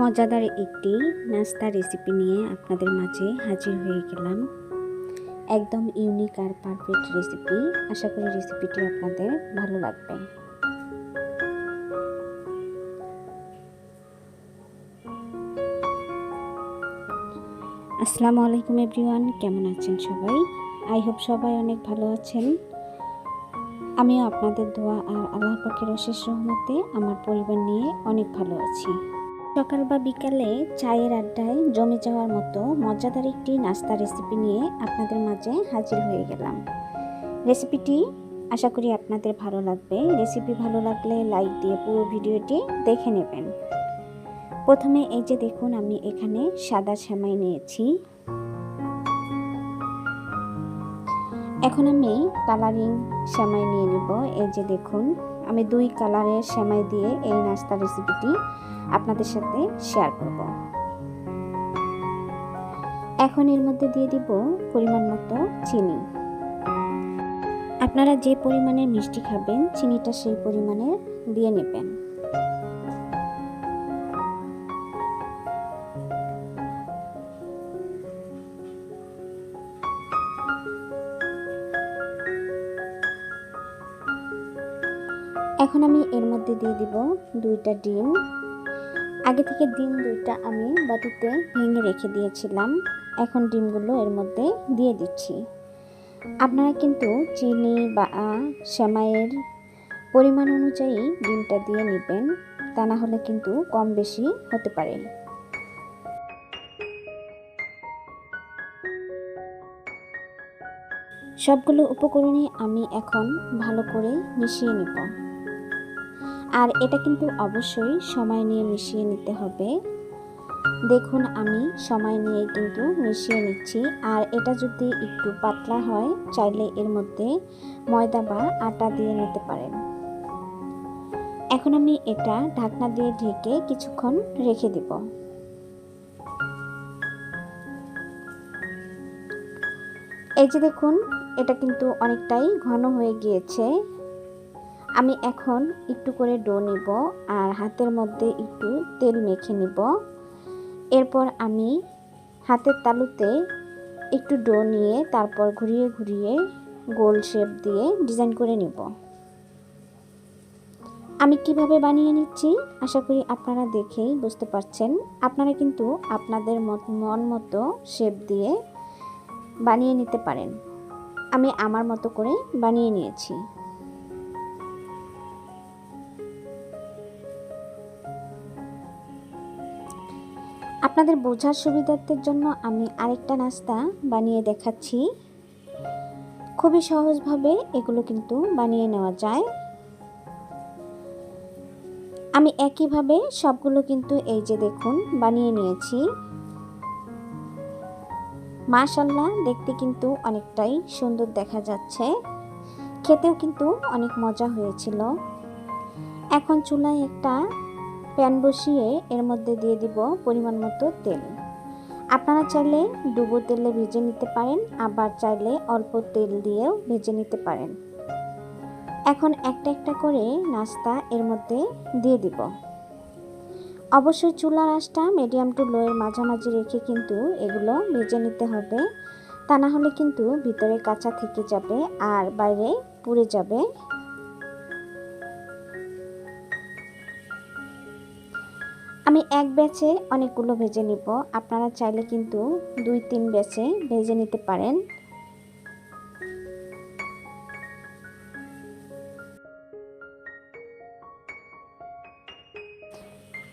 মজাদার একটি নাস্তা রেসিপি নিয়ে আপনাদের মাঝে হাজির হয়ে গেলাম। একদম ইউনিক আর পারফেক্ট রেসিপি আশা করি রেসিপিটি আপনাদের ভালো লাগবে। আসসালামু আলাইকুম এভরিওয়ান কেমন আছেন সবাই? আই হোপ সবাই অনেক ভালো আছেন। আমিও আপনাদের দোয়া আর আল্লাহ পাকের অশেষ রহমতে আমার পরিবার নিয়ে অনেক ভালো আছি। সকাল বা বিকালে চায়ের আড্ডায় জমে যাওয়ার মতো মজাদার একটি নাস্তা রেসিপি নিয়ে আপনাদের মাঝে হাজির হয়ে গেলাম। রেসিপিটি আশা করি আপনাদের ভালো লাগবে। রেসিপি ভালো লাগলে লাইক দিয়ে পুরো ভিডিওটি দেখে নেবেন। প্রথমে এই যে দেখুন, আমি এখানে সাদা সেমাই নিয়েছি। এখন আমি কালারিং সেমাই নিয়ে নেব। এই যে দেখুন, আমি দুই কালারের সেমাই দিয়ে এই নাস্তা রেসিপিটি আপনাদের সাথে শেয়ার করব। এখন এর মধ্যে দিয়ে দিব পরিমাণ মতো চিনি। আপনারা যে পরিমাণে মিষ্টি খাবেন, চিনিটা সেই পরিমাণে দিয়ে নেবেন। এখন আমি এর মধ্যে দিয়ে দিব দুইটা ডিম। আগে থেকে ডিম দুইটা আমি বাটিতে ভেঙে রেখে দিয়েছিলাম। এখন ডিমগুলো এর মধ্যে দিয়ে দিচ্ছি। আপনারা কিন্তু চিনি বা সেমাইয়ের পরিমাণ অনুযায়ী ডিমটা দিয়ে নেবেন। তা না হলে কিন্তু কম বেশি হতে পারে। সবগুলো উপকরণই আমি এখন ভালো করে মিশিয়ে নেব। আর এটা কিন্তু অবশ্যই সময় নিয়ে মিশিয়ে নিতে হবে। দেখুন আমি সময় নিয়ে কিন্তু মিশিয়ে নিচ্ছি। আর এটা যদি একটু পাতলা হয়, চাইলে এর মধ্যে ময়দা বা আটা দিয়ে নিতে পারেন। এখন আমি এটা ঢাকনা দিয়ে ঢেকে কিছুক্ষণ রেখে দেব। এই যে দেখুন, এটা কিন্তু অনেকটাই ঘন হয়ে গিয়েছে। আমি এখন একটু করে ডো নিব আর হাতের মধ্যে একটু তেল মেখে নিব। এরপর আমি হাতের তালুতে একটু ডো নিয়ে তারপর ঘুরিয়ে ঘুরিয়ে গোল শেপ দিয়ে ডিজাইন করে নিব। আমি কীভাবে বানিয়ে নিচ্ছি আশা করি আপনারা দেখেই বুঝতে পারছেন। আপনারা কিন্তু আপনাদের মন মতো শেপ দিয়ে বানিয়ে নিতে পারেন। আমি আমার মতো করে বানিয়ে নিয়েছি। আপনাদের বোঝার সুবিধার্থের জন্য আমি আরেকটা নাস্তা বানিয়ে দেখাচ্ছি। খুবই সহজভাবে এগুলো কিন্তু বানিয়ে নেওয়া যায়। আমি একইভাবে সবগুলো কিন্তু এই যে দেখুন বানিয়ে নিয়েছি। মাশাল্লাহ দেখতে কিন্তু অনেকটাই সুন্দর দেখা যাচ্ছে। খেতেও কিন্তু অনেক মজা হয়েছিল। এখন চুলায় একটা প্যান বসিয়ে এর মধ্যে দিয়ে দিব পরিমাণ মতো তেল। আপনারা চাইলে ডুবো তেলে ভেজে নিতে পারেন, আবার চাইলে অল্প তেল দিয়েও ভেজে নিতে পারেন। এখন একটা একটা করে নাস্তা এর মধ্যে দিয়ে দিব। অবশ্যই চুলার আঁচটা মিডিয়াম টু লোয়ের মাঝামাঝি রেখে কিন্তু এগুলো ভেজে নিতে হবে। তা না হলে কিন্তু ভিতরে কাঁচা থেকে যাবে আর বাইরে পুড়ে যাবে। আমি এক ব্যাচে অনেকগুলো ভেজে নিব। আপনারা চাইলে কিন্তু দুই, তিন ব্যাচে ভেজে নিতে পারেন।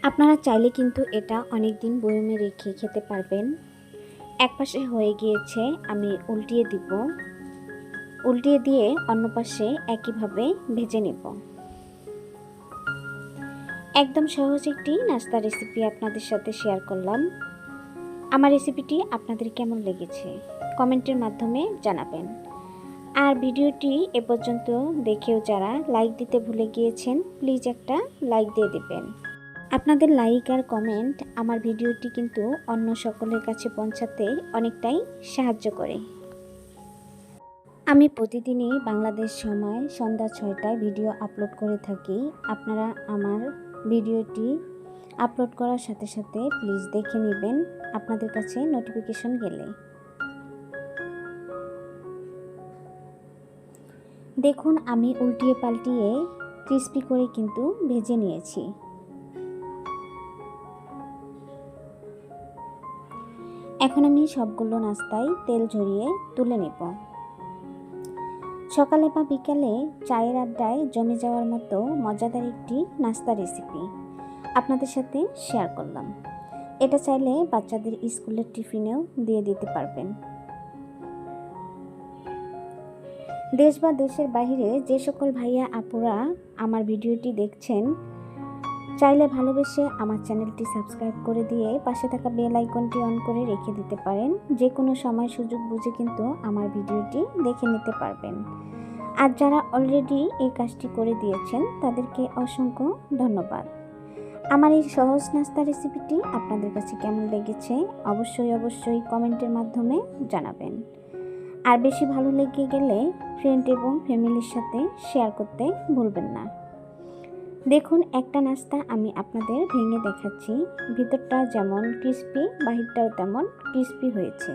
আপনারা চাইলে কিন্তু এটা অনেক দিন বয়মে রেখে খেতে পারবেন। এক পাশে হয়ে গিয়েছে, আমি উল্টিয়ে দিব। উল্টিয়ে দিয়ে অন্য পাশে একইভাবে ভেজে নেব। একদম সহজ একটি নাস্তা রেসিপি আপনাদের সাথে শেয়ার করলাম। আমার রেসিপিটি আপনাদের কেমন লেগেছে? কমেন্টের মাধ্যমে জানাবেন। আর ভিডিওটি এ পর্যন্ত দেখেও যারা লাইক দিতে ভুলে গিয়েছেন প্লিজ একটা লাইক দিয়ে দেবেন। আপনাদের লাইক আর কমেন্ট আমার ভিডিওটি কিন্তু অন্য সকলের কাছে পৌঁছাতে অনেকটাই সাহায্য করে। আমি প্রতিদিনই বাংলাদেশ সময় সন্ধ্যা ছয়টায় ভিডিও আপলোড করে থাকি। আপনারা আমার ভিডিওটি আপলোড করার সাথে সাথে প্লিজ দেখে নেবেন আপনাদের কাছে নোটিফিকেশন গেলে। দেখুন, আমি উল্টিয়ে পাল্টিয়ে ক্রিস্পি করে কিন্তু ভেজে নিয়েছি। এখন আমি সবগুলো নাস্তায় তেল ঝরিয়ে তুলে নেব। সকালে বা বিকালে চায়ের আড্ডায় জমে যাওয়ার মতো মজাদার একটি নাস্তা রেসিপি আপনাদের সাথে শেয়ার করলাম। এটা চাইলে বাচ্চাদের স্কুলের টিফিনেও দিয়ে দিতে পারবেন। দেশ বা দেশের বাহিরে যে সকল ভাইয়া আপুরা আমার ভিডিওটি দেখছেন চাইলে ভালোবেসে আমার চ্যানেলটি সাবস্ক্রাইব করে দিয়ে পাশে থাকা বেল আইকনটি অন করে রেখে দিতে পারেন। যে কোনো সময় সুযোগ বুঝে কিন্তু আমার ভিডিওটি দেখে নিতে পারবেন। আর যারা অলরেডি এই কাজটি করে দিয়েছেন, তাদেরকে অসংখ্য ধন্যবাদ। আমার এই সহজ নাস্তা রেসিপিটি আপনাদের কাছে কেমন লেগেছে, অবশ্যই অবশ্যই কমেন্টের মাধ্যমে জানাবেন। আর বেশি ভালো লেগে গেলে ফ্রেন্ড এবং ফ্যামিলির সাথে শেয়ার করতে ভুলবেন না। দেখুন, একটা নাস্তা আমি আপনাদের ভেঙে দেখাচ্ছি। ভিতরটা যেমন ক্রিস্পি বাহিরটাও তেমন ক্রিস্পি হয়েছে।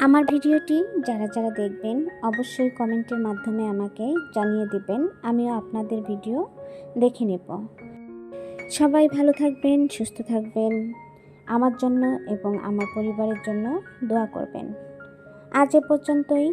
আমার ভিডিওটি যারা যারা দেখবেন, অবশ্যই কমেন্টের মাধ্যমে আমাকে জানিয়ে দিবেন। আমিও আপনাদের ভিডিও দেখে নেব। সবাই ভালো থাকবেন, সুস্থ থাকবেন। আমার জন্য এবং আমার পরিবারের জন্য দোয়া করবেন। আজ এ পর্যন্তই।